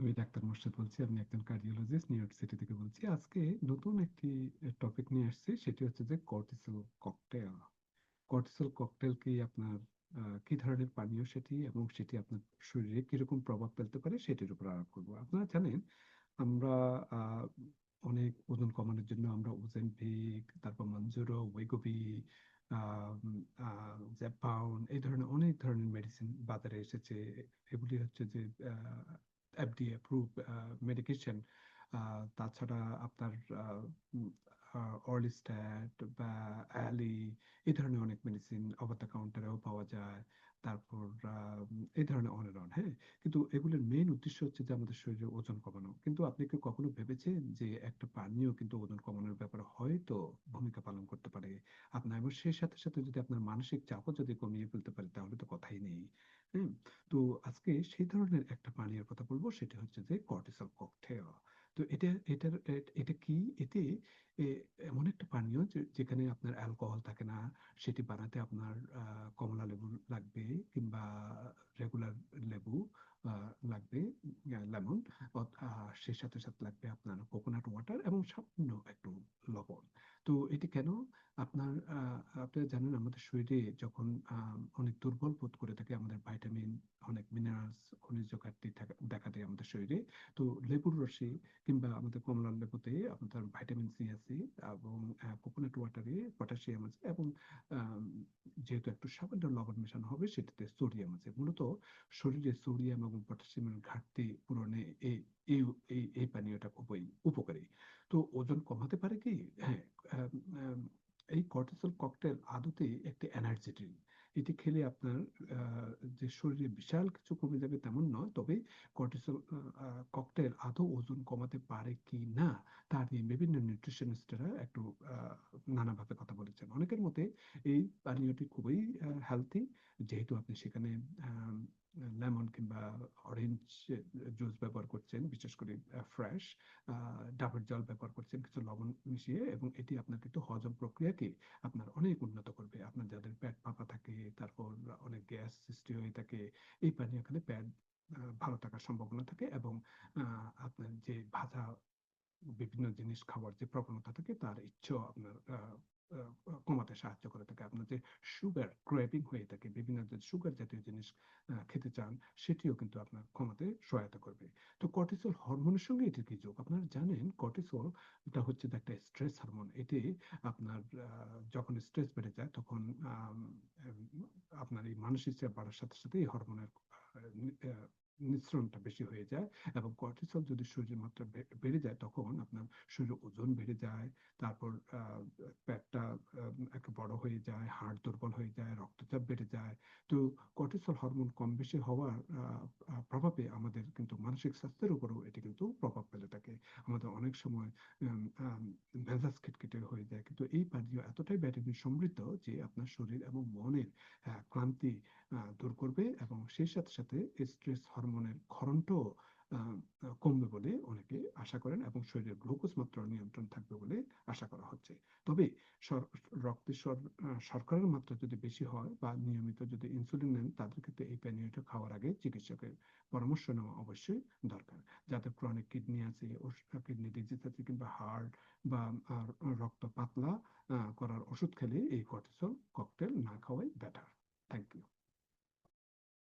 আমি ডাক্তার মোর্শেদ বলছি। আমি একজন কার্ডিওলজিস্ট নিউ ইয়র্ক সিটি থেকে বলছি। আজকে নতুন একটি টপিক নিয়ে আসছি। সেটি হচ্ছে যে কর্টিসল ককটেল। কর্টিসল ককটেল কি আপনার কি ধরনের পানীয় সেটি এবং সেটি আপনার শরীরে কীরকম প্রভাব ফেলতে পারে সেটির উপর আলাপ করব। আপনারা জানেন আমরা অনেক ওজন কমানোর জন্য আমরা Ozempic, তারপর Mounjaro, Wegovy, জ্যাপাউন এই ধরনের অনেক ধরনের মেডিসিন বাজারে এসেছে। এগুলি হচ্ছে যে approved আ মেডিকেশন। তাছাড়া আপনার বা Ali এই ধরনের অনেক মেডিসিন কাউন্টারেও পাওয়া যায়। তারপর এই ধরনের অন হ্যাঁ? কিন্তু এগুলোর মেইন উদ্দেশ্য হচ্ছে যে আমাদের শরীরে ওজন কমানো। কিন্তু আপনি কি কখনো ভেবেছেন যে একটা পানীয় কিন্তু ওজন কমানোর ব্যাপারে হয়তো ভূমিকা পালন করতে পারে? আপনার এবং সেই সাথে, সাথে যদি আপনার মানসিক চাপও যদি কমিয়ে ফেলতে পারে তাহলে তো কথাই নেই। হুম? তো আজকে সেই ধরনের একটা পানীয়ের কথা বলব সেটা হচ্ছে যে কর্টিসল ককটেল। তো এটা এটার এটা কি? এতে এমন একটা পানীয় যেখানে আপনার অ্যালকোহল থাকে না। সেটি বানাতে আপনার কমলা লেবু লাগবে কিংবা রেগুলার লেবু লাগবে, লেমন সেই সাথে, সাথে লাগবে আপনার কোকোনাট ওয়াটার এবং সামান্য একটু লবণ। তো এটি কেন? আপনার আপনারা জানেন আমাদের শরীরে যখন অনেক দুর্বল বোধ করে থাকে আমাদের ভাইটামিন, অনেক মিনারেলস, খনিজ ঘাটতি থাকা আমাদের শরীরে। তো লেবুর রসে কিংবা আমাদের কমলার লেবুতে আপনার ভাইটামিন সি আছে এবং কোকোনাট ওয়াটারে পটাশিয়াম আছে এবং যেহেতু একটু সামান্য লবণ মেশানো হবে সেটাতে সোডিয়াম আছে। মূলত শরীরে সোডিয়াম এবং পটাশিয়ামের ঘাটতি পূরণে এই এই এই পানীয়টা খুবই উপকারী। তো ওজন কমাতে পারে কি? হ্যাঁ, এই কর্টিসল ককটেল আদতে একটি এনার্জি। এটি খেলে আপনার যে শরীরে বিশাল কিছু কমে যাবে তেমন নয়। তবে কর্টিসল ককটেল আদৌ ওজন কমাতে পারে কি না, তা নিয়ে বিভিন্ন নিউট্রিশনিস্টরা একটু নানাভাবে কথা বলেছেন। অনেকের মতে এই পানীয়টি খুবই হেলথি যেহেতু আপনি সেখানে লেমন কিংবা অরেঞ্জ জুস ব্যবহার করছেন, বিশেষ করে ফ্রেশ ডাবের জল ব্যবহার করছেন কিছু লবণ মিশিয়ে এবং এটি আপনার কিন্তু হজম প্রক্রিয়াকে আপনার অনেক উন্নত করবে। আপনার যাদের পেট ফাঁপা থাকে, তারপর অনেক গ্যাস সৃষ্টি হয়ে থাকে, এই পানীয় খেলে পেট ভালো থাকার সম্ভাবনা থাকে এবং আপনার যে ভাজা বিভিন্ন জিনিস খাওয়ার যে প্রবণতা থাকে তার ইচ্ছেও আপনার কমাতে সাহায্য করে থাকে। আপনার যে সুগার ক্রেভিং হয়ে থাকে, বিভিন্ন সুগার জাতীয় জিনিস খেতে চান সেটিও কিন্তু আপনার কমাতে সহায়তা করবে। তো কর্টিসল হরমোনের সঙ্গে এটির কি যোগ? আপনারা জানেন কর্টিসল এটা হচ্ছে একটা স্ট্রেস হরমোন। এটি আপনার যখন স্ট্রেস বেড়ে যায় তখন আপনার এই মানসিক চাপ বাড়ার সাথে, সাথে এই হরমোনের নিঃসরণটা বেশি হয়ে যায় এবং কর্টিসল যদি শরীরের মাত্রা বেড়ে যায় তখন আপনার শরীরে ওজন বেড়ে যায়। তারপর পেটটা একটু বড় হয়ে যায়, হাড় দুর্বল হয়ে যায়, রক্তচাপ বেড়ে যায়। তো কর্টিসল হরমোন কম বেশি হওয়ার প্রভাবে আমাদের কিন্তু মানসিক স্বাস্থ্যের উপরেও এটি কিন্তু প্রভাব ফেলে থাকে। আমাদের অনেক সময় মেজাজ খিটখিটে হয়ে যায়। কিন্তু এই পানীয় এতটাই ভিটামিন সমৃদ্ধ যে আপনার শরীর এবং মনের ক্লান্তি দূর করবে এবং সেই সাথে, সাথে স্ট্রেস হরমোনের ক্ষরণটাও কমবে বলে অনেকে আশা করেন এবং শরীরের গ্লুকোজ মাত্রা নিয়ন্ত্রণ থাকবে বলে আশা করা হচ্ছে। তবে রক্তে শর্করার মাত্রা যদি বেশি হয় বা নিয়মিত যদি ইনসুলিন নেন তাদের ক্ষেত্রে এই পানীয়টা খাওয়ার আগে চিকিৎসকের পরামর্শ নেওয়া অবশ্যই দরকার। যাদের ক্রনিক কিডনি আছে, কিডনি ডিজিজ আছে কিংবা হার্ট বা রক্ত পাতলা করার ওষুধ খেলে এই কর্টিসল ককটেল না খাওয়াই বেটার।